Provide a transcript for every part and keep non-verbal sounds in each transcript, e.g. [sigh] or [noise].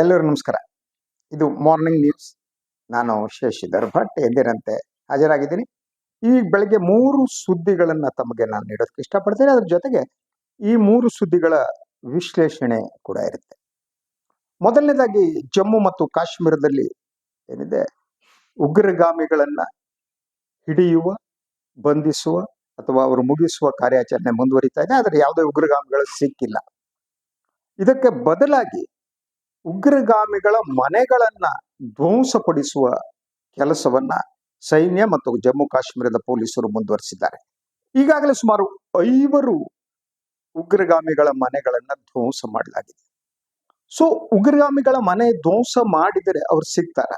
ಎಲ್ಲರೂ ನಮಸ್ಕಾರ. ಇದು ಮಾರ್ನಿಂಗ್ ನ್ಯೂಸ್ ನಾನು ಶಶಿಧರ್ ಭಟ್, ಎಂದಿನಂತೆ ಹಾಜರಾಗಿದ್ದೀನಿ. ಈ ಬೆಳಗ್ಗೆ ಮೂರು ಸುದ್ದಿಗಳನ್ನು ತಮಗೆ ನಾನು ನೀಡೋದಕ್ಕೆ ಇಷ್ಟಪಡ್ತೇನೆ. ಅದ್ರ ಜೊತೆಗೆ ಈ ಮೂರು ಸುದ್ದಿಗಳ ವಿಶ್ಲೇಷಣೆ ಕೂಡ ಇರುತ್ತೆ. ಮೊದಲನೇದಾಗಿ ಜಮ್ಮು ಮತ್ತು ಕಾಶ್ಮೀರದಲ್ಲಿ ಏನಿದೆ? ಉಗ್ರಗಾಮಿಗಳನ್ನ ಹಿಡಿಯುವ, ಬಂಧಿಸುವ ಅಥವಾ ಅವರು ಮುಗಿಸುವ ಕಾರ್ಯಾಚರಣೆ ಮುಂದುವರಿತಾ ಇದೆ. ಆದರೆ ಯಾವುದೇ ಉಗ್ರಗಾಮಿಗಳು ಸಿಕ್ಕಿಲ್ಲ. ಇದಕ್ಕೆ ಬದಲಾಗಿ ಉಗ್ರಗಾಮಿಗಳ ಮನೆಗಳನ್ನ ಧ್ವಂಸಪಡಿಸುವ ಕೆಲಸವನ್ನ ಸೈನ್ಯ ಮತ್ತು ಜಮ್ಮು ಕಾಶ್ಮೀರದ ಪೊಲೀಸರು ಮುಂದುವರಿಸಿದ್ದಾರೆ. ಈಗಾಗಲೇ ಸುಮಾರು ಐವರು ಉಗ್ರಗಾಮಿಗಳ ಮನೆಗಳನ್ನ ಧ್ವಂಸ ಮಾಡಲಾಗಿದೆ. ಸೊ ಉಗ್ರಗಾಮಿಗಳ ಮನೆ ಧ್ವಂಸ ಮಾಡಿದರೆ ಅವ್ರು ಸಿಗ್ತಾರ?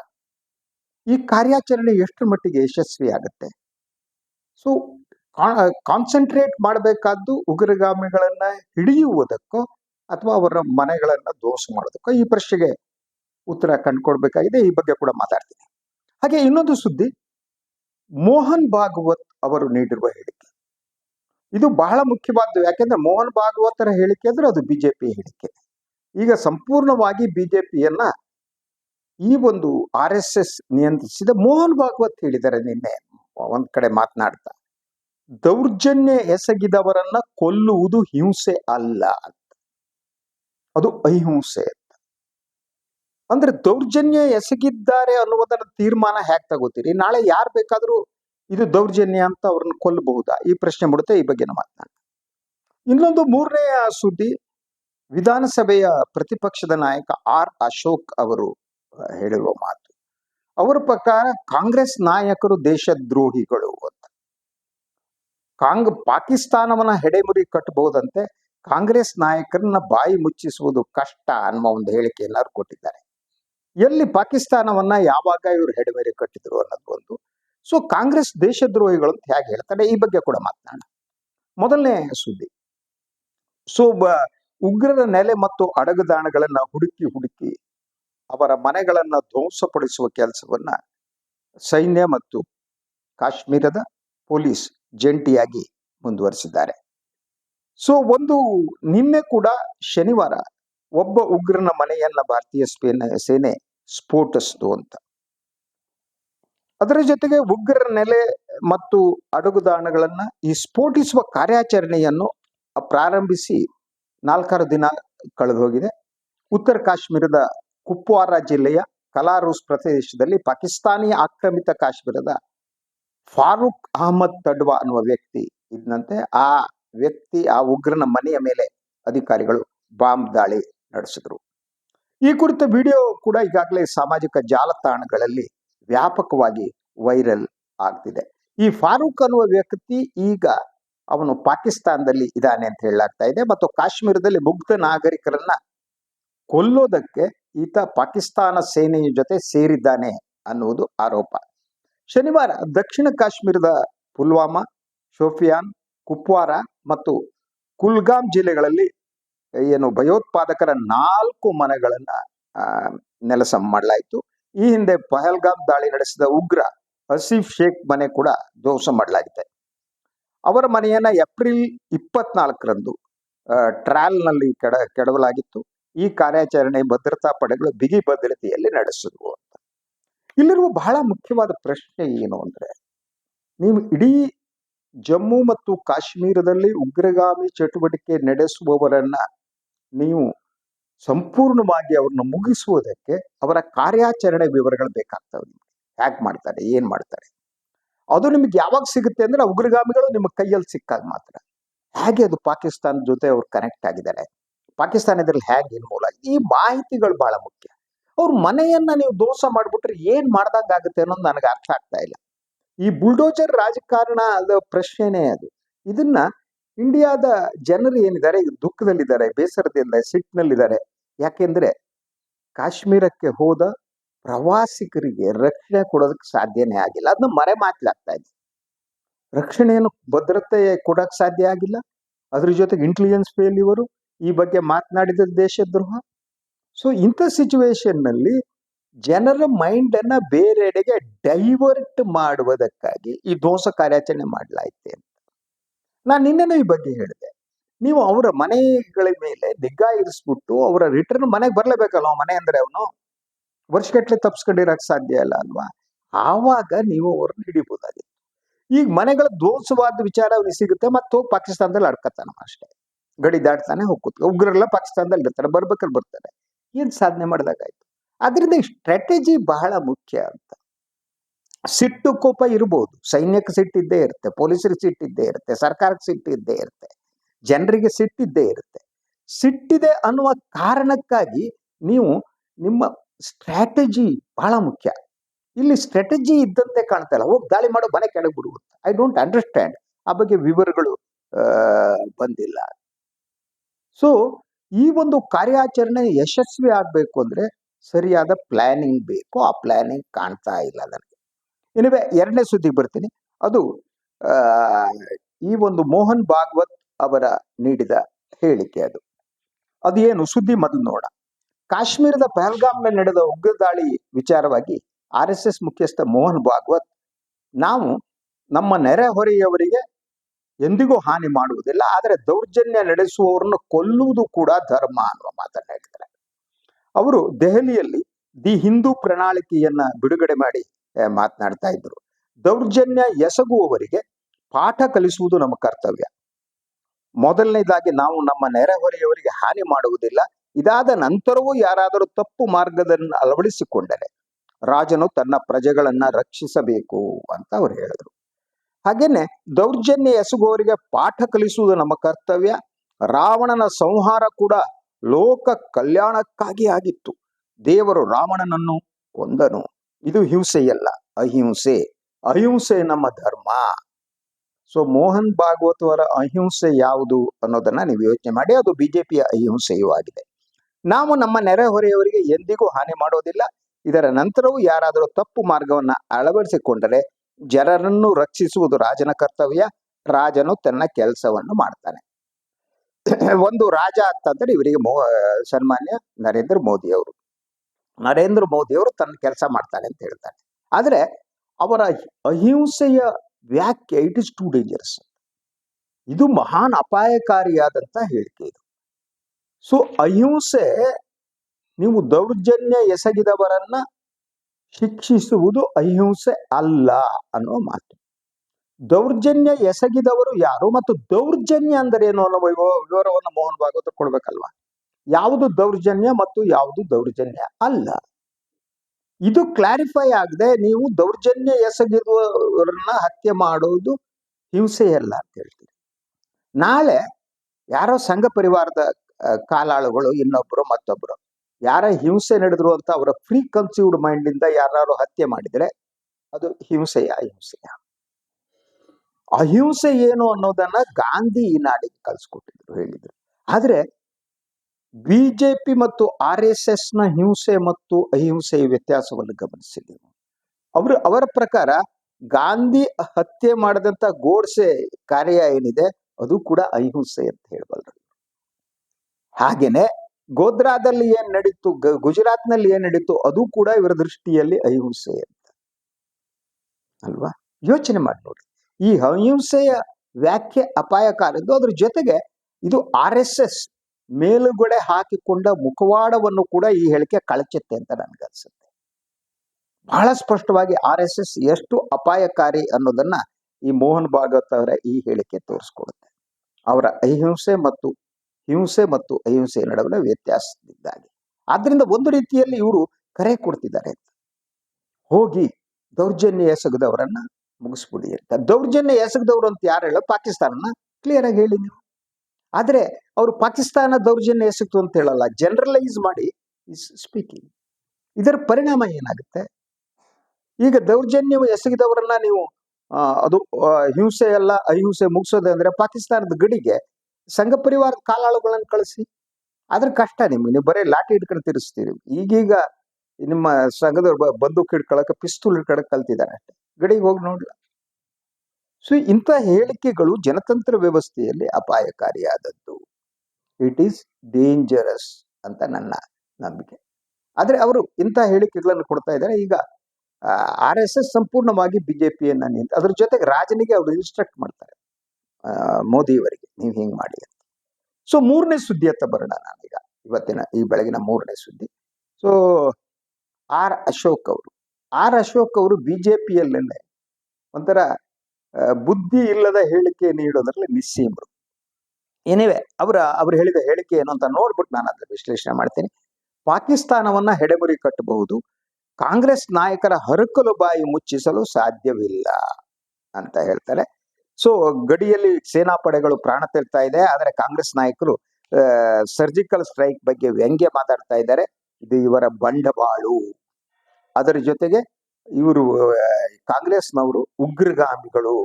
ಈ ಕಾರ್ಯಾಚರಣೆ ಎಷ್ಟು ಮಟ್ಟಿಗೆ ಯಶಸ್ವಿ ಆಗುತ್ತೆ? ಸೊ ಕಾನ್ಸಂಟ್ರೇಟ್ ಮಾಡಬೇಕಾದ್ದು ಉಗ್ರಗಾಮಿಗಳನ್ನ ಹಿಡಿಯುವುದಕ್ಕೋ ಅಥವಾ ಅವರ ಮನೆಗಳನ್ನ ದೋಸು ಮಾಡೋದಕ್ಕೋ ಈ ಪ್ರಶ್ನೆಗೆ ಉತ್ತರ ಕಂಡುಕೊಡ್ಬೇಕಾಗಿದೆ ಈ ಬಗ್ಗೆ ಕೂಡ ಮಾತಾಡ್ತೀನಿ. ಹಾಗೆ ಇನ್ನೊಂದು ಸುದ್ದಿ. ಮೋಹನ್ ಭಾಗವತ್ ಅವರು ನೀಡಿರುವ ಹೇಳಿಕೆ. ಇದು ಬಹಳ ಮುಖ್ಯವಾದ್ದು. ಯಾಕೆಂದ್ರೆ ಮೋಹನ್ ಭಾಗವತರ ಹೇಳಿಕೆ ಅಂದ್ರೆ ಅದು ಬಿಜೆಪಿ ಹೇಳಿಕೆ. ಈಗ ಸಂಪೂರ್ಣವಾಗಿ ಬಿಜೆಪಿಯನ್ನ ಈ ಒಂದು ಆರ್ ಎಸ್ ಎಸ್ ನಿಯಂತ್ರಿಸಿದ ಮೋಹನ್ ಭಾಗವತ್ ಹೇಳಿದ್ದಾರೆ ನಿನ್ನೆ. ಒಂದ್ ಕಡೆ ಮಾತನಾಡ್ತಾ. ದೌರ್ಜನ್ಯ ಎಸಗಿದವರನ್ನ ಕೊಲ್ಲುವುದು ಹಿಂಸೆ ಅಲ್ಲ ಅದು ಅಹಿಂಸೆ ಅಂತ. ಅಂದ್ರೆ ದೌರ್ಜನ್ಯ ಎಸಗಿದ್ದಾರೆ ಅನ್ನುವುದರ ತೀರ್ಮಾನ ಹ್ಯಾಕ್ ತಗೋತೀರಿ. ನಾಳೆ ಯಾರು ಬೇಕಾದರೂ ಇದು ದೌರ್ಜನ್ಯ ಅಂತ ಅವ್ರನ್ನ ಕೊಲ್ಲಬಹುದಾ ಈ ಪ್ರಶ್ನೆ ಮೂಡುತ್ತೆ ಈ ಬಗ್ಗೆ ಮಾತನಾಡ ಇನ್ನೊಂದು ಮೂರನೇ ಸುದ್ದಿ, ವಿಧಾನಸಭೆಯ ಪ್ರತಿಪಕ್ಷದ ನಾಯಕ ಆರ್ ಅಶೋಕ್ ಅವರು ಹೇಳಿರುವ ಮಾತು. ಅವರ ಪ್ರಕಾರ ಕಾಂಗ್ರೆಸ್ ನಾಯಕರು ದೇಶದ್ರೋಹಿಗಳು ಅಂತ. ಕಾಂಗ್ ಪಾಕಿಸ್ತಾನವನ್ನ ಹೆಡೆಮುರಿ ಕಟ್ಟಬಹುದಂತೆ ಕಾಂಗ್ರೆಸ್ ನಾಯಕರನ್ನ ಬಾಯಿ ಮುಚ್ಚಿಸುವುದು ಕಷ್ಟ ಅನ್ನುವ ಒಂದು ಹೇಳಿಕೆಯನ್ನು ಅವ್ರು ಕೊಟ್ಟಿದ್ದಾರೆ. ಎಲ್ಲಿ ಪಾಕಿಸ್ತಾನವನ್ನ ಯಾವಾಗ ಇವರು ಹೆಡೆಮೇರಿ ಕಟ್ಟಿದ್ರು ಅನ್ನೋದು ಒಂದು. ಸೊ ಕಾಂಗ್ರೆಸ್ ದೇಶದ್ರೋಹಿಗಳು ಅಂತ ಹೇಗೆ ಹೇಳ್ತಾರೆ? ಈ ಬಗ್ಗೆ ಕೂಡ ಮಾತನಾಡ ಮೊದಲನೇ ಸುದ್ದಿ. ಸೊ ಉಗ್ರರ ನೆಲೆ ಮತ್ತು ಅಡಗುದಾಣಗಳನ್ನ ಹುಡುಕಿ ಹುಡುಕಿ ಅವರ ಮನೆಗಳನ್ನ ಧ್ವಂಸಪಡಿಸುವ ಕೆಲಸವನ್ನ ಸೈನ್ಯ ಮತ್ತು ಕಾಶ್ಮೀರದ ಪೊಲೀಸ್ ಜಂಟಿಯಾಗಿ ಮುಂದುವರಿಸಿದ್ದಾರೆ. ಸೊ ಒಂದು ನಿನ್ನೆ ಕೂಡ ಶನಿವಾರ ಒಬ್ಬ ಉಗ್ರನ ಮನೆಯನ್ನ ಭಾರತೀಯ ಸೇನೆ ಸ್ಫೋಟಿಸಿತು ಅಂತ. ಅದರ ಜೊತೆಗೆ ಉಗ್ರರ ನೆಲೆ ಮತ್ತು ಅಡಗುದಾಣಗಳನ್ನ ಈ ಸ್ಫೋಟಿಸುವ ಕಾರ್ಯಾಚರಣೆಯನ್ನು ಪ್ರಾರಂಭಿಸಿ ನಾಲ್ಕಾರು ದಿನ ಕಳೆದು ಹೋಗಿದೆ ಉತ್ತರ ಕಾಶ್ಮೀರದ ಕುಪ್ವಾರ ಜಿಲ್ಲೆಯ ಕಲಾರೂಸ್ ಪ್ರದೇಶದಲ್ಲಿ ಪಾಕಿಸ್ತಾನಿ ಆಕ್ರಮಿತ ಕಾಶ್ಮೀರದ ಫಾರೂಕ್ ಅಹಮದ್ ತಡ್ವಾ ಅನ್ನುವ ವ್ಯಕ್ತಿ ಇದ್ದಂತೆ ಆ ವ್ಯಕ್ತಿ ಆ ಉಗ್ರನ ಮನೆಯ ಮೇಲೆ ಅಧಿಕಾರಿಗಳು ಬಾಂಬ್ ದಾಳಿ ನಡೆಸಿದ್ರು. ಈ ಕುರಿತ ವಿಡಿಯೋ ಕೂಡ ಈಗಾಗಲೇ ಸಾಮಾಜಿಕ ಜಾಲತಾಣಗಳಲ್ಲಿ ವ್ಯಾಪಕವಾಗಿ ವೈರಲ್ ಆಗ್ತಿದೆ. ಈ ಫಾರೂಕ್ ಅನ್ನುವ ವ್ಯಕ್ತಿ ಈಗ ಅವನು ಪಾಕಿಸ್ತಾನದಲ್ಲಿ ಇದ್ದಾನೆ ಅಂತ ಹೇಳಲಾಗ್ತಾ ಇದೆ ಮತ್ತು ಕಾಶ್ಮೀರದಲ್ಲಿ ಮುಗ್ಧ ನಾಗರಿಕರನ್ನ ಕೊಲ್ಲೋದಕ್ಕೆ ಈತ ಪಾಕಿಸ್ತಾನ ಸೇನೆಯ ಜೊತೆ ಸೇರಿದ್ದಾನೆ ಅನ್ನುವುದು ಆರೋಪ. ಶನಿವಾರ ದಕ್ಷಿಣ ಕಾಶ್ಮೀರದ ಪುಲ್ವಾಮಾ ಶೋಫಿಯಾನ್ ಕುಪ್ವಾರ ಮತ್ತು ಕುಲ್ಗಾಮ್ ಜಿಲ್ಲೆಗಳಲ್ಲಿ ಏನು ಭಯೋತ್ಪಾದಕರ ನಾಲ್ಕು ಮನೆಗಳನ್ನ ನೆಲಸ ಮಾಡಲಾಯಿತು. ಈ ಹಿಂದೆ ಪಹಲ್ಗಾಮ್ ದಾಳಿ ನಡೆಸಿದ ಉಗ್ರ ಹಸೀಫ್ ಶೇಖ್ ಮನೆ ಕೂಡ ಧ್ವಂಸ ಮಾಡಲಾಗಿದೆ. ಅವರ ಮನೆಯನ್ನ ಏಪ್ರಿಲ್ ಇಪ್ಪತ್ನಾಲ್ಕರಂದು ಟ್ರಾಲ್ನಲ್ಲಿ ಕೆಡ, ಕೆಡವಲಾಗಿತ್ತು. ಈ ಕಾರ್ಯಾಚರಣೆ ಭದ್ರತಾ ಪಡೆಗಳು ಬಿಗಿ ಭದ್ರತೆಯಲ್ಲಿ ನಡೆಸಿದ್ವು ಅಂತ. ಇಲ್ಲಿರುವ ಬಹಳ ಮುಖ್ಯವಾದ ಪ್ರಶ್ನೆ ಏನು ಅಂದ್ರೆ, ನೀವು ಇಡೀ ಜಮ್ಮು ಮತ್ತು ಕಾಶ್ಮೀರದಲ್ಲಿ ಉಗ್ರಗಾಮಿ ಚಟುವಟಿಕೆ ನಡೆಸುವವರನ್ನ ನೀವು ಸಂಪೂರ್ಣವಾಗಿ ಅವ್ರನ್ನ ಮುಗಿಸುವುದಕ್ಕೆ ಅವರ ಕಾರ್ಯಾಚರಣೆ ವಿವರಗಳು ಬೇಕಾಗ್ತವೆ ನಿಮಗೆ. ಹ್ಯಾಕ್ ಮಾಡ್ತಾರೆ, ಏನ್ ಮಾಡ್ತಾರೆ. ಅದು ನಿಮಗೆ ಯಾವಾಗ ಸಿಗುತ್ತೆ ಅಂದ್ರೆ ಉಗ್ರಗಾಮಿಗಳು ನಿಮ್ಮ ಕೈಯಲ್ಲಿ ಸಿಕ್ಕಾಗ ಮಾತ್ರ. ಹೇಗೆ ಅದು ಪಾಕಿಸ್ತಾನ ಜೊತೆ ಅವ್ರು ಕನೆಕ್ಟ್ ಆಗಿದ್ದಾರೆ? ಪಾಕಿಸ್ತಾನ ಇದ್ರಲ್ಲಿ ಹೇಗೆ ಆಗಿದೆ ಈ ಮಾಹಿತಿಗಳು ಬಹಳ ಮುಖ್ಯ. ಅವ್ರ ಮನೆಯನ್ನ ನೀವು ದೋಸ ಮಾಡಿಬಿಟ್ರೆ ಏನ್ ಮಾಡ್ದಂಗಾಗುತ್ತೆ ಅನ್ನೋದು ನನಗೆ ಅರ್ಥ ಆಗ್ತಾ ಇಲ್ಲ. ಈ ಬುಲ್ಡೋಜರ್ ರಾಜಕಾರಣ ರಾಜಕಾರಣದ ಪ್ರಶ್ನೆನೇ ಅದು. ಇದನ್ನ ಇಂಡಿಯಾದ ಜನರು ಏನಿದ್ದಾರೆ ಈಗ ದುಃಖದಲ್ಲಿದ್ದಾರೆ, ಬೇಸರದಿಂದ ಸಿಟ್ಟಿನಲ್ಲಿದ್ದಾರೆ ಯಾಕೆಂದ್ರೆ ಕಾಶ್ಮೀರಕ್ಕೆ ಹೋದ ಪ್ರವಾಸಿಗರಿಗೆ ರಕ್ಷಣೆ ಕೊಡೋದಕ್ಕೆ ಸಾಧ್ಯನೇ ಆಗಿಲ್ಲ. ಅದನ್ನ ಮರೆ ಮಾತಲಾಗ್ತಾ ಇದೆ. ರಕ್ಷಣೆಯನ್ನು, ಭದ್ರತೆ ಕೊಡಕ್ ಸಾಧ್ಯ ಆಗಿಲ್ಲ. ಅದ್ರ ಜೊತೆಗೆ ಇಂಟೆಲಿಜೆನ್ಸ್ ಇವರು. ಈ ಬಗ್ಗೆ ಮಾತನಾಡಿದ ದೇಶದ್ರೋಹ. ಸೊ ಇಂಥ ಸಿಚುವೇಶನ್ನಲ್ಲಿ ಜನರ ಮೈಂಡ್ ಅನ್ನ ಬೇರೆಡೆಗೆ ಡೈವರ್ಟ್ ಮಾಡುವುದಕ್ಕಾಗಿ ಈ ದೋಷ ಕಾರ್ಯಾಚರಣೆ ಮಾಡಲಾಯ್ತೆ ಅಂತ. ನಾನು ನಿನ್ನೆನೂ ಈ ಬಗ್ಗೆ ಹೇಳಿದೆ. ನೀವು ಅವರ ಮನೆಗಳ ಮೇಲೆ ನಿಗಾ ಇರಿಸ್ಬಿಟ್ಟು ಅವರ ರಿಟರ್ನ್ ಮನೆಗೆ ಬರಲೇಬೇಕಲ್ಲ ಮನೆ ಅಂದ್ರೆ ಅವನು? ವರ್ಷಗಟ್ಟಲೆ ತಪ್ಸ್ಕೊಂಡಿರಕ್ ಸಾಧ್ಯ ಇಲ್ಲ ಅಲ್ವಾ? ಆವಾಗ ನೀವು ಅವ್ರನ್ನ ಹಿಡಿಬೋದಾಗಿತ್ತು. ಈಗ ಮನೆಗಳ ದೋಷವಾದ ವಿಚಾರ ಅವ್ನಿಗೆ ಸಿಗುತ್ತೆ ಮತ್ತು ಪಾಕಿಸ್ತಾನದಲ್ಲಿ ಅಡ್ಕತ್ತಾನ ಅಷ್ಟೇ. ಗಡಿ ದಾಟ್ತಾನೆ ಹೋಗುತ್ತೆ ಉಗ್ರರೆಲ್ಲ ಪಾಕಿಸ್ತಾನದಲ್ಲಿ ಇರ್ತಾರೆ. ಬರ್ಬೇಕಾದ್ರೆ ಬರ್ತಾರೆ. ಏನು ಸಾಧನೆ ಮಾಡಿದಾಗಾಯ್ತು? ಅದರಿಂದ ಸ್ಟ್ರಾಟಜಿ ಬಹಳ ಮುಖ್ಯ ಅಂತ. ಸಿಟ್ಟು ಕೋಪ ಇರಬಹುದು ಸೈನ್ಯಕ್ಕೆ ಸಿಟ್ಟಿದ್ದೇ ಇರುತ್ತೆ, ಪೊಲೀಸರಿಗೆ ಸಿಟ್ಟಿದ್ದೇ ಇರುತ್ತೆ, ಸರ್ಕಾರಕ್ಕೆ ಸಿಟ್ಟಿದ್ದೇ ಇರುತ್ತೆ, ಜನರಿಗೆ ಸಿಟ್ಟಿದ್ದೇ ಇರುತ್ತೆ. ಸಿಟ್ಟಿದೆ ಅನ್ನುವ ಕಾರಣಕ್ಕಾಗಿ ನೀವು ನಿಮ್ಮ ಸ್ಟ್ರಾಟಜಿ ಬಹಳ ಮುಖ್ಯ. ಇಲ್ಲಿ ಸ್ಟ್ರಾಟಜಿ ಇದ್ದಂತೆ ಕಾಣ್ತಾ ಇಲ್ಲ. ಹೋಗಿ ದಾಳಿ ಮಾಡೋ, ಮನೆ ಕೆಳಗೆ ಬಿಡುವ ಐ ಡೋಂಟ್ ಅಂಡರ್ಸ್ಟ್ಯಾಂಡ್ ಆ ಬಗ್ಗೆ ವಿವರಗಳು ಬಂದಿಲ್ಲ. ಸೊ ಈ ಒಂದು ಕಾರ್ಯಾಚರಣೆ ಯಶಸ್ವಿ ಆಗ್ಬೇಕು ಅಂದ್ರೆ ಸರಿಯಾದ ಪ್ಲಾನಿಂಗ್ ಬೇಕು. ಆ ಪ್ಲಾನಿಂಗ್ ಕಾಣ್ತಾ ಇಲ್ಲ ನನಗೆ. ಇನಿವೆ ಎರಡನೇ ಸುದ್ದಿಗೆ ಬರ್ತೀನಿ. ಅದು ಈ ಒಂದು ಮೋಹನ್ ಭಾಗವತ್ ಅವರ ನೀಡಿದ ಹೇಳಿಕೆ ಅದು. ಅದು ಏನು ಸುದ್ದಿ ಮೊದಲು ನೋಡ. ಕಾಶ್ಮೀರದ ಪಹಲ್ಗಾಮ್ನಲ್ಲಿ ನಡೆದ ಉಗ್ರ ದಾಳಿ ವಿಚಾರವಾಗಿ ಆರ್ ಎಸ್ ಎಸ್ ಮುಖ್ಯಸ್ಥ ಮೋಹನ್ ಭಾಗವತ್, ನಾವು ನಮ್ಮ ನೆರೆಹೊರೆಯವರಿಗೆ ಎಂದಿಗೂ ಹಾನಿ ಮಾಡುವುದಿಲ್ಲ, ಆದರೆ ದೌರ್ಜನ್ಯ ನಡೆಸುವವರನ್ನು ಕೊಲ್ಲುವುದು ಕೂಡ ಧರ್ಮ ಅನ್ನುವ ಮಾತನ್ನ ಹೇಳಿದ್ದಾರೆ ಅವರು ದೆಹಲಿಯಲ್ಲಿ ದಿ ಹಿಂದೂ ಪ್ರಣಾಳಿಕೆಯನ್ನ ಬಿಡುಗಡೆ ಮಾಡಿ ಮಾತನಾಡ್ತಾ ಇದ್ರು. ದೌರ್ಜನ್ಯ ಎಸಗುವವರಿಗೆ ಪಾಠ ಕಲಿಸುವುದು ನಮ್ಮ ಕರ್ತವ್ಯ. ಮೊದಲನೇದಾಗಿ ನಾವು ನಮ್ಮ ನೆರೆಹೊರೆಯವರಿಗೆ ಹಾನಿ ಮಾಡುವುದಿಲ್ಲ. ಇದಾದ ನಂತರವೂ ಯಾರಾದರೂ ತಪ್ಪು ಮಾರ್ಗದನ್ನು ಅಳವಡಿಸಿಕೊಂಡರೆ ರಾಜನು ತನ್ನ ಪ್ರಜೆಗಳನ್ನ ರಕ್ಷಿಸಬೇಕು ಅಂತ ಅವರು ಹೇಳಿದ್ರು. ಹಾಗೇನೆ ದೌರ್ಜನ್ಯ ಎಸಗುವವರಿಗೆ ಪಾಠ ಕಲಿಸುವುದು ನಮ್ಮ ಕರ್ತವ್ಯ. ರಾವಣನ ಸಂಹಾರ ಕೂಡ ಲೋಕ ಕಲ್ಯಾಣಕ್ಕಾಗಿ ಆಗಿತ್ತು. ದೇವರು ರಾವಣನನ್ನು ಕೊಂದನು. ಇದು ಹಿಂಸೆಯಲ್ಲ, ಅಹಿಂಸೆ. ಅಹಿಂಸೆ ನಮ್ಮ ಧರ್ಮ. ಸೊ ಮೋಹನ್ ಭಾಗವತ್ ಅವರ ಅಹಿಂಸೆ ಯಾವುದು ಅನ್ನೋದನ್ನ ನೀವು ಯೋಚನೆ ಮಾಡಿ, ಅದು ಬಿಜೆಪಿಯ ಅಹಿಂಸೆಯೂ ಆಗಿದೆ. ನಾವು ನಮ್ಮ ನೆರೆಹೊರೆಯವರಿಗೆ ಎಂದಿಗೂ ಹಾನಿ ಮಾಡೋದಿಲ್ಲ. ಇದರ ನಂತರವೂ ಯಾರಾದರೂ ತಪ್ಪು ಮಾರ್ಗವನ್ನ ಅಳವಡಿಸಿಕೊಂಡರೆ ಜನರನ್ನು ರಕ್ಷಿಸುವುದು ರಾಜನ ಕರ್ತವ್ಯ. ರಾಜನು ತನ್ನ ಕೆಲಸವನ್ನು ಮಾಡ್ತಾನೆ. [coughs] ಒಂದು ರಾಜ ಅಂತಂದ್ರೆ ಇವರಿಗೆ ಮೋ, ಸನ್ಮಾನ್ಯ ನರೇಂದ್ರ ಮೋದಿ ಅವರು. ನರೇಂದ್ರ ಮೋದಿ ಅವರು ತನ್ನ ಕೆಲಸ ಮಾಡ್ತಾರೆ ಅಂತ ಹೇಳ್ತಾರೆ. ಆದರೆ ಅವರ ಅಹಿಂಸೆಯ ವ್ಯಾಖ್ಯೆ ಇಟ್ ಇಸ್ ಟು ಡೇಂಜರಸ್ ಇದು ಮಹಾನ್ ಅಪಾಯಕಾರಿಯಾದಂತ ಹೇಳಿಕೆ ಇದು. ಸೊ ಅಹಿಂಸೆ ನೀವು ದೌರ್ಜನ್ಯ ಎಸಗಿದವರನ್ನ ಶಿಕ್ಷಿಸುವುದು ಅಹಿಂಸೆ ಅಲ್ಲ ಅನ್ನೋ ಮಾತು. ದೌರ್ಜನ್ಯ ಎಸಗಿದವರು ಯಾರು ಮತ್ತು ದೌರ್ಜನ್ಯ ಅಂದರೆ ಏನು ಅನ್ನೋ ವಿವ- ವಿವರವನ್ನು ಮೋಹನ್ ಭಾಗವತ ಕೊಡ್ಬೇಕಲ್ವಾ? ಯಾವುದು ದೌರ್ಜನ್ಯ ಮತ್ತು ಯಾವುದು ದೌರ್ಜನ್ಯ ಅಲ್ಲ. ಇದು ಕ್ಲಾರಿಫೈ ಆಗದೆ ನೀವು ದೌರ್ಜನ್ಯ ಎಸಗಿರುವವರನ್ನ ಹತ್ಯೆ ಮಾಡೋದು ಹಿಂಸೆಯಲ್ಲ ಅಂತ ಹೇಳ್ತೀರಿ ನಾಳೆ ಯಾರೋ ಸಂಘ ಪರಿವಾರದ ಕಾಲಾಳುಗಳು ಇನ್ನೊಬ್ರು ಮತ್ತೊಬ್ರು, ಯಾರ ಹಿಂಸೆ ನಡೆದ್ರು ಅಂತ ಅವರ ಫ್ರೀ ಕನ್ಸೀವ್ಡ್ ಮೈಂಡ್ ಇಂದ ಯಾರು ಹತ್ಯೆ ಮಾಡಿದ್ರೆ ಅದು ಹಿಂಸೆಯ ಅಹಿಂಸೆಯ ಅಹಿಂಸೆ ಏನು ಅನ್ನೋದನ್ನ ಗಾಂಧಿ ಈ ನಾಡಿಗೆ ಕಲ್ಸ್ಕೊಟ್ಟಿದ್ರು, ಹೇಳಿದ್ರು. ಆದ್ರೆ ಬಿಜೆಪಿ ಮತ್ತು ಆರ್ ಎಸ್ ಎಸ್ನ ಹಿಂಸೆ ಮತ್ತು ಅಹಿಂಸೆಯ ವ್ಯತ್ಯಾಸವನ್ನು ಗಮನಿಸಿದೆ ಅವರು ಅವರ ಪ್ರಕಾರ ಗಾಂಧಿ ಹತ್ಯೆ ಮಾಡಿದಂತ ಗೋಡ್ಸೆ ಕಾರ್ಯ ಏನಿದೆ, ಅದು ಕೂಡ ಅಹಿಂಸೆ ಅಂತ ಹೇಳಬಲ್ಲರು ಹಾಗೇನೆ ಗೋದ್ರಾದಲ್ಲಿ ಏನ್ ನಡೀತು ಗುಜರಾತ್ನಲ್ಲಿ ಏನ್ ನಡೀತು, ಅದು ಕೂಡ ಇವರ ದೃಷ್ಟಿಯಲ್ಲಿ ಅಹಿಂಸೆ ಅಂತ. ಅಲ್ವಾ? ಯೋಚನೆ ಮಾಡಿ ನೋಡಿ. ಈ ಅಹಿಂಸೆಯ ವ್ಯಾಖ್ಯೆ ಅಪಾಯಕಾರದ್ದು. ಅದ್ರ ಜೊತೆಗೆ ಇದು ಆರ್ ಎಸ್ ಎಸ್ ಮೇಲುಗಡೆ ಹಾಕಿಕೊಂಡ ಮುಖವಾಡವನ್ನು ಕೂಡ ಈ ಹೇಳಿಕೆ ಕಳಚುತ್ತೆ ಅಂತ ನನ್ಗನ್ಸುತ್ತೆ. ಬಹಳ ಸ್ಪಷ್ಟವಾಗಿ ಆರ್ ಎಸ್ ಎಸ್ ಎಷ್ಟು ಅಪಾಯಕಾರಿ ಅನ್ನೋದನ್ನ ಈ ಮೋಹನ್ ಭಾಗವತ್ ಅವರ ಈ ಹೇಳಿಕೆ ತೋರಿಸ್ಕೊಡುತ್ತೆ. ಅವರ ಅಹಿಂಸೆ ಮತ್ತು ಹಿಂಸೆ ಮತ್ತು ಅಹಿಂಸೆ ನಡುವಿನ ವ್ಯತ್ಯಾಸದಿಂದಾಗಿ. ಆದ್ರಿಂದ ಒಂದು ರೀತಿಯಲ್ಲಿ ಇವರು ಕರೆ ಕೊಡ್ತಿದ್ದಾರೆ ಅಂತ. ಹೋಗಿ ದೌರ್ಜನ್ಯ ಎಸಗದವರನ್ನ ಮುಗಿಸ್ಬಿಡಿ ಅಂತ. ದೌರ್ಜನ್ಯ ಎಸಗದವ್ರು ಅಂತ ಯಾರು ಹೇಳೋ ಪಾಕಿಸ್ತಾನನ? ಕ್ಲಿಯರ್ ಆಗಿ ಹೇಳಿ ನೀವು. ಆದ್ರೆ ಅವರು ಪಾಕಿಸ್ತಾನ ದೌರ್ಜನ್ಯ ಎಸಗ್ತು ಅಂತ ಹೇಳಲ್ಲ. ಜನರಲೈಸ್ ಮಾಡಿ ಇಸ್ ಸ್ಪೀಕಿಂಗ್ ಇದರ ಪರಿಣಾಮ ಏನಾಗುತ್ತೆ? ಈಗ ದೌರ್ಜನ್ಯ ಎಸಗಿದವರನ್ನ ನೀವು ಅದು ಹಿಂಸೆ ಎಲ್ಲ ಅಹಿಂಸೆ ಮುಗಿಸೋದು ಅಂದ್ರೆ ಪಾಕಿಸ್ತಾನದ ಗಡಿಗೆ ಸಂಘ ಪರಿವಾರದ ಕಾಲಾಳುಗಳನ್ನು ಕಳಿಸಿ. ಅದ್ರ ಕಷ್ಟ ನಿಮ್ಗೆ. ನೀವು ಬರೀ ಲಾಠಿ ಹಿಡ್ಕೊಂಡು ತಿರ್ಸ್ತೀರಿ. ಈಗೀಗ ನಿಮ್ಮ ಸಂಘದವ್ರು ಬಂದೂಕ್ ಹಿಡ್ಕೊಳಕ ಪಿಸ್ತೂಲ್ ಹಿಡ್ಕೊಳಕ್ ಕಲ್ತಿದ್ದಾರೆ. ಅಷ್ಟೇ ಗಡಿಗೆ ಹೋಗಿ ನೋಡ್ಲ. ಸೊ ಇಂಥ ಹೇಳಿಕೆಗಳು ಜನತಂತ್ರ ವ್ಯವಸ್ಥೆಯಲ್ಲಿ ಅಪಾಯಕಾರಿಯಾದದ್ದು. ಇಟ್ ಈಸ್ ಡೇಂಜರಸ್ ಅಂತ ನನ್ನ ನಂಬಿಕೆ. ಆದರೆ ಅವರು ಇಂಥ ಹೇಳಿಕೆಗಳನ್ನು ಕೊಡ್ತಾ ಇದ್ದಾರೆ. ಈಗ ಆರ್ ಎಸ್ ಎಸ್ ಸಂಪೂರ್ಣವಾಗಿ ಬಿಜೆಪಿಯನ್ನ ನಿಂತ, ಅದ್ರ ಜೊತೆಗೆ ರಾಜನಿಗೆ ಅವರು ಇನ್ಸ್ಟ್ರಕ್ಟ್ ಮಾಡ್ತಾರೆ. ಮೋದಿಯವರಿಗೆ, ನೀವು ಹಿಂಗೆ ಮಾಡಿ ಅಂತ. ಸೊ ಮೂರನೇ ಸುದ್ದಿ ಅಂತ ಬರೋಣ ನಾನೀಗ. ಇವತ್ತಿನ, ಈ ಬೆಳಗಿನ ಮೂರನೇ ಸುದ್ದಿ. ಸೊ ಆರ್ ಅಶೋಕ್ ಅವರು. ಆರ್ ಅಶೋಕ್ ಅವರು ಬಿಜೆಪಿಯಲ್ಲೇನೆ ಒಂಥರ ಆ, ಬುದ್ಧಿ ಇಲ್ಲದ ಹೇಳಿಕೆ ನೀಡೋದ್ರಲ್ಲಿ ನಿಸ್ಸೀಮರು. ಏನಿವೆ ಅವರ ಅವ್ರು ಹೇಳಿದ ಹೇಳಿಕೆ ಏನು ಅಂತ ನೋಡ್ಬಿಟ್ಟು ನಾನು ಅದರ ವಿಶ್ಲೇಷಣೆ ಮಾಡ್ತೀನಿ. ಪಾಕಿಸ್ತಾನವನ್ನ ಹೆಡೆಮುರಿ ಕಟ್ಟಬಹುದು. ಕಾಂಗ್ರೆಸ್ ನಾಯಕರ ಹರಕಲು ಬಾಯಿ ಮುಚ್ಚಿಸಲು ಸಾಧ್ಯವಿಲ್ಲ ಅಂತ ಹೇಳ್ತಾರೆ. ಸೊ ಗಡಿಯಲ್ಲಿ ಸೇನಾ ಪಡೆಗಳು ಪ್ರಾಣ ತೆರ್ತಾ ಇದೆ ಆದರೆ ಕಾಂಗ್ರೆಸ್ ನಾಯಕರು ಸರ್ಜಿಕಲ್ ಸ್ಟ್ರೈಕ್ ಬಗ್ಗೆ ವ್ಯಂಗ್ಯ ಮಾತಾಡ್ತಾ ಇದ್ದಾರೆ. ಇದು ಇವರ ಬಂಡವಾಳು. ಅದರ ಜೊತೆಗೆ ಇವರು, ಕಾಂಗ್ರೆಸ್ನವರು ಉಗ್ರಗಾಮಿಗಳು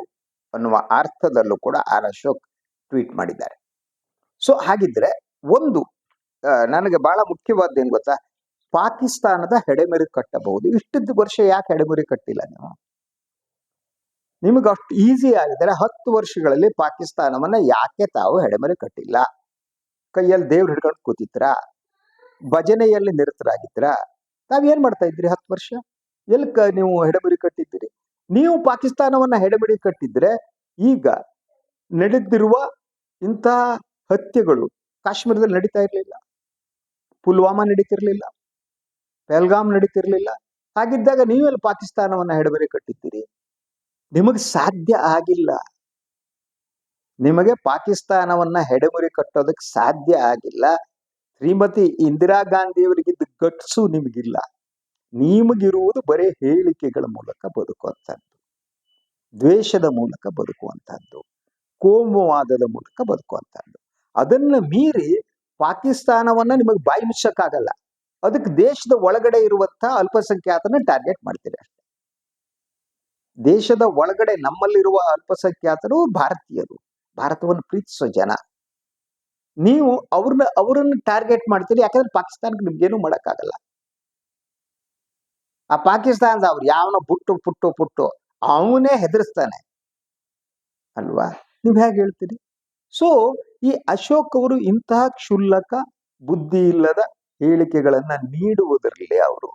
ಅನ್ನುವ ಅರ್ಥದಲ್ಲೂ ಕೂಡ ಆರ್ ಅಶೋಕ್ ಟ್ವೀಟ್ ಮಾಡಿದ್ದಾರೆ. ಸೊ, ಹಾಗಿದ್ರೆ ಒಂದು ನನಗೆ ಬಹಳ ಮುಖ್ಯವಾದ ಏನ್ ಗೊತ್ತಾ? ಪಾಕಿಸ್ತಾನದ ಹೆಡೆಮರಿ ಕಟ್ಟಬಹುದು. ಇಷ್ಟದ್ದು ವರ್ಷ ಯಾಕೆ ಹೆಡೆಮರಿ ಕಟ್ಟಿಲ್ಲ ನೀವು? ನಿಮಗೆ ಅಷ್ಟು ಈಸಿ ಆಗಿದ್ರೆ ಹತ್ತು ವರ್ಷಗಳಲ್ಲಿ ಪಾಕಿಸ್ತಾನವನ್ನ ಯಾಕೆ ತಾವು ಹೆಡೆಮರಿ ಕಟ್ಟಿಲ್ಲ? ಕೈಯಲ್ಲಿ ದೇವ್ರು ಹಿಡ್ಕೊಂಡು ಕೂತಿದ್ರ? ಭಜನೆಯಲ್ಲಿ ನಿರತರಾಗಿದ್ರ ತಾವೇನ್ ಮಾಡ್ತಾ ಇದ್ರಿ ಹತ್ತು ವರ್ಷ? ಎಲ್ಲಿ ನೀವು ಹೆಡೆಮುರಿ ಕಟ್ಟಿದ್ದೀರಿ? ನೀವು ಪಾಕಿಸ್ತಾನವನ್ನ ಹೆಡೆಮುರಿ ಕಟ್ಟಿದ್ರೆ ಈಗ ನಡೆದಿರುವ ಇಂತಹ ಹತ್ಯೆಗಳು ಕಾಶ್ಮೀರದಲ್ಲಿ ನಡೀತಾ ಇರಲಿಲ್ಲ. ಪುಲ್ವಾಮಾ ನಡೀತಿರ್ಲಿಲ್ಲ. ಪೆಲ್ಗಾಮ್ ನಡೀತಿರ್ಲಿಲ್ಲ. ಹಾಗಿದ್ದಾಗ ನೀವೆಲ್ಲಿ ಪಾಕಿಸ್ತಾನವನ್ನ ಹೆಡಬರಿ ಕಟ್ಟಿದ್ದೀರಿ? ನಿಮಗೆ ಸಾಧ್ಯ ಆಗಿಲ್ಲ. ನಿಮಗೆ ಪಾಕಿಸ್ತಾನವನ್ನ ಹೆಡಮುರಿ ಕಟ್ಟೋದಕ್ಕೆ ಸಾಧ್ಯ ಆಗಿಲ್ಲ. ಶ್ರೀಮತಿ ಇಂದಿರಾ ಗಾಂಧಿಯವರಿಗಿದ್ದ ಗಟ್ಸು ನಿಮಗಿಲ್ಲ. ನಿಮಗಿರುವುದು ಬರೀ ಹೇಳಿಕೆಗಳ ಮೂಲಕ ಬದುಕುವಂಥದ್ದು. ದ್ವೇಷದ ಮೂಲಕ ಬದುಕುವಂಥದ್ದು. ಕೋಮುವಾದದ ಮೂಲಕ ಬದುಕುವಂಥದ್ದು. ಅದನ್ನ ಮೀರಿ ಪಾಕಿಸ್ತಾನವನ್ನ ನಿಮಗೆ ಬಾಯಿ ಮುಚ್ಚಕ್ಕಾಗಲ್ಲ. ಅದಕ್ಕೆ ದೇಶದ ಒಳಗಡೆ ಇರುವಂತಹ ಅಲ್ಪಸಂಖ್ಯಾತನ ಟಾರ್ಗೆಟ್ ಮಾಡ್ತೀರಿ ಅಷ್ಟೇ. ದೇಶದ ಒಳಗಡೆ ನಮ್ಮಲ್ಲಿರುವ ಅಲ್ಪಸಂಖ್ಯಾತರು ಭಾರತೀಯರು. ಭಾರತವನ್ನು ಪ್ರೀತಿಸೋ ಜನ. ನೀವು ಅವ್ರನ್ನ ಅವರನ್ನು ಟಾರ್ಗೆಟ್ ಮಾಡ್ತೀರಿ, ಯಾಕಂದ್ರೆ ಪಾಕಿಸ್ತಾನಕ್ಕೆ ನಿಮ್ಗೇನು ಮಾಡೋಕ್ಕಾಗಲ್ಲ. ಆ ಪಾಕಿಸ್ತಾನದ ಅವ್ರು ಯಾವನ ಪುಟ್ಟು ಪುಟ್ಟು ಪುಟ್ಟು, ಅವನೇ ಹೆದರಿಸ್ತಾನೆ. ಅಲ್ವಾ? ನೀವ್ ಹೇಗೆ ಹೇಳ್ತೀರಿ? ಸೊ ಈ ಅಶೋಕ್ ಅವರು ಇಂತಹ ಕ್ಷುಲ್ಲಕ, ಬುದ್ಧಿ ಇಲ್ಲದ ಹೇಳಿಕೆಗಳನ್ನ ನೀಡುವುದರಲ್ಲಿ ಅವರು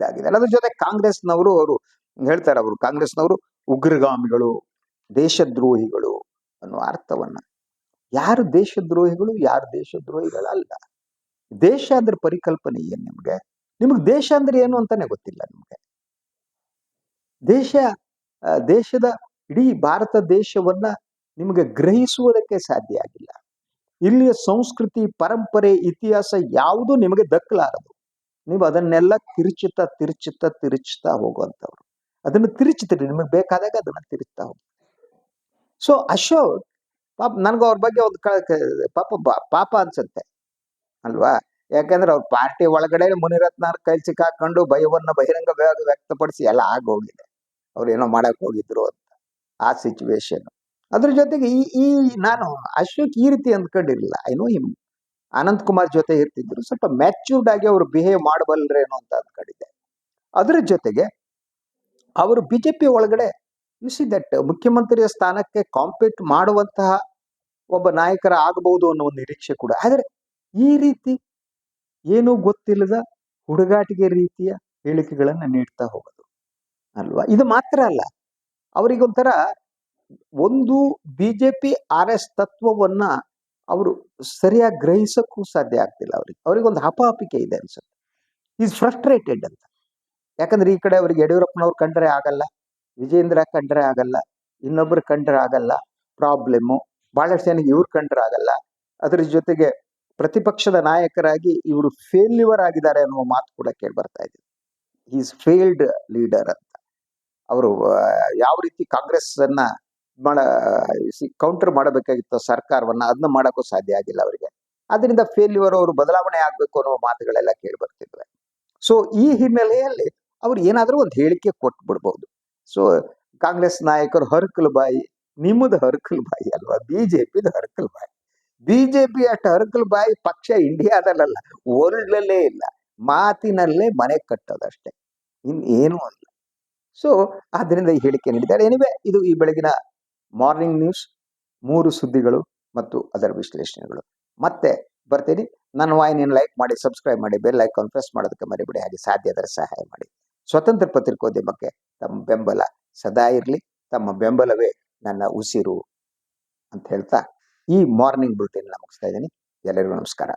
ಇದಾಗಿದೆ ಅದ್ರ ಜೊತೆ ಕಾಂಗ್ರೆಸ್ನವರು ಅವರು ಹೇಳ್ತಾರೆ ಅವರು, ಕಾಂಗ್ರೆಸ್ನವರು ಉಗ್ರಗಾಮಿಗಳು, ದೇಶದ್ರೋಹಿಗಳು ಅನ್ನುವ ಅರ್ಥವನ್ನ. ಯಾರು ದೇಶದ್ರೋಹಿಗಳು, ಯಾರು ದೇಶದ್ರೋಹಿಗಳಲ್ಲ. ದೇಶ ಅಂದ್ರೆ ಪರಿಕಲ್ಪನೆ ಏನ್ ನಿಮ್ಗೆ? ನಿಮ್ಗೆ ದೇಶ ಅಂದ್ರೆ ಏನು ಅಂತಾನೆ ಗೊತ್ತಿಲ್ಲ ನಿಮ್ಗೆ. ದೇಶ ದೇಶದ ಇಡೀ ಭಾರತ ದೇಶವನ್ನ ನಿಮಗೆ ಗ್ರಹಿಸುವುದಕ್ಕೆ ಸಾಧ್ಯ ಆಗಿಲ್ಲ. ಇಲ್ಲಿಯ ಸಂಸ್ಕೃತಿ, ಪರಂಪರೆ, ಇತಿಹಾಸ ಯಾವುದು ನಿಮಗೆ ದಕ್ಕಲಾರದು. ನೀವು ಅದನ್ನೆಲ್ಲ ತಿರುಚುತ್ತಾ ತಿರುಚುತ್ತಾ ತಿರುಚುತ್ತಾ ಹೋಗುವಂಥವ್ರು. ಅದನ್ನು ತಿರುಚುತ್ತೀರಿ ನಿಮಗೆ ಬೇಕಾದಾಗ ಅದನ್ನ ತಿರುಚ್ತಾ ಹೋಗಿ ಸೊ ಅಶೋಕ್ ಪಾಪ ನನಗೂ ಅವ್ರ ಬಗ್ಗೆ ಒಂದು ಪಾಪ ಪಾಪ ಅನ್ಸುತ್ತೆ, ಅಲ್ವಾ? ಯಾಕಂದ್ರೆ ಅವ್ರ ಪಾರ್ಟಿ ಒಳಗಡೆ ಮುನಿರತ್ನ ಕೈ ಸಿಕ್ಕಾಕೊಂಡು ಭಯವನ್ನ ಬಹಿರಂಗ ವ್ಯಕ್ತಪಡಿಸಿ ಎಲ್ಲ ಆಗೋಗಿದೆ. ಅವ್ರು ಏನೋ ಮಾಡಕ್ ಹೋಗಿದ್ರು ಅಂತ, ಆ ಸಿಚುವೇಶನ್ ಅದ್ರ ಜೊತೆಗೆ ಈ ಈ ನಾನು ಅಶೋಕ್ ಈ ರೀತಿ ಅಂದ್ಕೊಂಡಿರಲಿಲ್ಲ. I know him Ananth Kumar ಜೊತೆ ಇರ್ತಿದ್ರು. ಸ್ವಲ್ಪ ಮ್ಯಾಚೂರ್ಡ್ ಆಗಿ ಅವರು ಬಿಹೇವ್ ಮಾಡಬಲ್ಲರೇನೋ ಅಂತ ಅಂದ್ಕೊಂಡಿದ್ದೆ. ಅದ್ರ ಜೊತೆಗೆ ಅವರು ಬಿಜೆಪಿ ಒಳಗಡೆ ಯು ಸಿ ದಟ್ ಮುಖ್ಯಮಂತ್ರಿಯ ಸ್ಥಾನಕ್ಕೆ ಕಾಂಪೀಟ್ ಮಾಡುವಂತಹ ಒಬ್ಬ ನಾಯಕರ ಆಗಬಹುದು ಅನ್ನೋ ಒಂದು ನಿರೀಕ್ಷೆ ಕೂಡ. ಆದರೆ ಈ ರೀತಿ ಏನೂ ಗೊತ್ತಿಲ್ಲದ ಹುಡುಗಾಟಿಗೆ ರೀತಿಯ ಹೇಳಿಕೆಗಳನ್ನ ನೀಡ್ತಾ ಹೋಗೋದು ಅಲ್ವಾ? ಇದು ಮಾತ್ರ ಅಲ್ಲ. ಅವರಿಗೊಂಥರ ಒಂದು ಬಿಜೆಪಿ ಆರ್ ಎಸ್ ತತ್ವವನ್ನ ಅವರು ಸರಿಯಾಗಿ ಗ್ರಹಿಸಕ್ಕೂ ಸಾಧ್ಯ ಆಗ್ತಿಲ್ಲ ಅವ್ರಿಗೆ. ಅವ್ರಿಗೊಂದು ಹಪಾಪಿಕೆ ಇದೆ ಅನ್ಸುತ್ತೆ. ಈಸ್ ಫ್ರಸ್ಟ್ರೇಟೆಡ್ ಅಂತ. ಯಾಕಂದ್ರೆ ಈ ಕಡೆ ಅವ್ರಿಗೆ ಯಡಿಯೂರಪ್ಪನವ್ರು ಕಂಡ್ರೆ ಆಗಲ್ಲ. ವಿಜೇಂದ್ರ ಕಂಡ್ರೆ ಆಗಲ್ಲ, ಇನ್ನೊಬ್ರು ಕಂಡ್ರೆ ಆಗಲ್ಲ ಪ್ರಾಬ್ಲಮ್ಮು ಬಹಳಷ್ಟು ಜನಕ್ಕೆ ಇವ್ರು ಕಂಡ್ರೆ ಆಗಲ್ಲ. ಅದ್ರ ಜೊತೆಗೆ ಪ್ರತಿಪಕ್ಷದ ನಾಯಕರಾಗಿ ಇವರು ಫೇಲ್ಯೂರ್ ಆಗಿದ್ದಾರೆ ಅನ್ನುವ ಮಾತು ಕೂಡ ಕೇಳಿ ಬರ್ತಾ ಇದೆ. ಈಸ್ ಫೇಲ್ಡ್ ಲೀಡರ್ ಅಂತ. ಅವರು ಯಾವ ರೀತಿ ಕಾಂಗ್ರೆಸ್ ಅನ್ನ ಮಾಡ ಕೌಂಟರ್ ಮಾಡಬೇಕಾಗಿತ್ತು ಸರ್ಕಾರವನ್ನ ಅದನ್ನ ಮಾಡೋಕ್ಕೂ ಸಾಧ್ಯ ಆಗಿಲ್ಲ ಅವರಿಗೆ. ಅದರಿಂದ ಫೇಲ್ಯೂರ್ ಅವರು ಬದಲಾವಣೆ ಆಗ್ಬೇಕು ಅನ್ನೋ ಮಾತುಗಳೆಲ್ಲ ಕೇಳಿ ಬರ್ತಿದ್ವೆ. ಸೊ ಈ ಹಿನ್ನೆಲೆಯಲ್ಲಿ ಅವ್ರು ಏನಾದರೂ ಒಂದು ಹೇಳಿಕೆ ಕೊಟ್ಬಿಡ್ಬಹುದು ಸೊ ಕಾಂಗ್ರೆಸ್ ನಾಯಕರು ಹರ್ಕಲ್ ಬಾಯಿ ನಿಮ್ಮದು ಹರ್ಕಲ್ ಬಾಯಿ ಅಲ್ವಾ? ಬಿಜೆಪಿದು ಹರ್ಕಲ್ ಬಾಯಿ ಬಿಜೆಪಿ ಅಷ್ಟು ಹರ್ಕಲ್ ಬಾಯಿ ಪಕ್ಷ ಇಂಡಿಯಾದಲ್ಲ ವರ್ಲ್ಡ್ ಅಲ್ಲೇ ಇಲ್ಲ. ಮಾತಿನಲ್ಲೇ ಮನೆ ಕಟ್ಟೋದಷ್ಟೇ. ಇನ್ ಏನೂ ಅಲ್ಲ. ಸೊ ಆದ್ರಿಂದ ಈ ಹೇಳಿಕೆ ನೀಡಿದ್ದಾರೆ. ಏನಿವೆ ಇದು ಈ ಬೆಳಗಿನ ಮಾರ್ನಿಂಗ್ ನ್ಯೂಸ್ ಮೂರು ಸುದ್ದಿಗಳು ಮತ್ತು ಅದರ ವಿಶ್ಲೇಷಣೆಗಳು. ಮತ್ತೆ ಬರ್ತೀನಿ. ನನ್ನ ವಾಹಿನಿಯನ್ನು ಲೈಕ್ ಮಾಡಿ ಸಬ್ಸ್ಕ್ರೈಬ್ ಮಾಡಿ ಬೆಲ್ ಐಕಾನ್ ಪ್ರೆಸ್ ಮಾಡೋದಕ್ಕೆ ಮರಿಬೇಡಿ. ಹಾಗೆ ಸಾಧ್ಯ ಆದರೆ ಸಹಾಯ ಮಾಡಿ. ಸ್ವತಂತ್ರ ಪತ್ರಿಕೋದ್ಯಮಕ್ಕೆ ತಮ್ಮ ಬೆಂಬಲ. ಸದಾ ಇರಲಿ, ತಮ್ಮ ಬೆಂಬಲವೇ ನನ್ನ ಉಸಿರು ಅಂತ ಹೇಳ್ತಾ ಈ ಮಾರ್ನಿಂಗ್ ಬುಲೆಟಿನ್ ಮುಗಿಸ್ತಾ ಇದ್ದೀನಿ. ಎಲ್ಲರಿಗೂ ನಮಸ್ಕಾರ.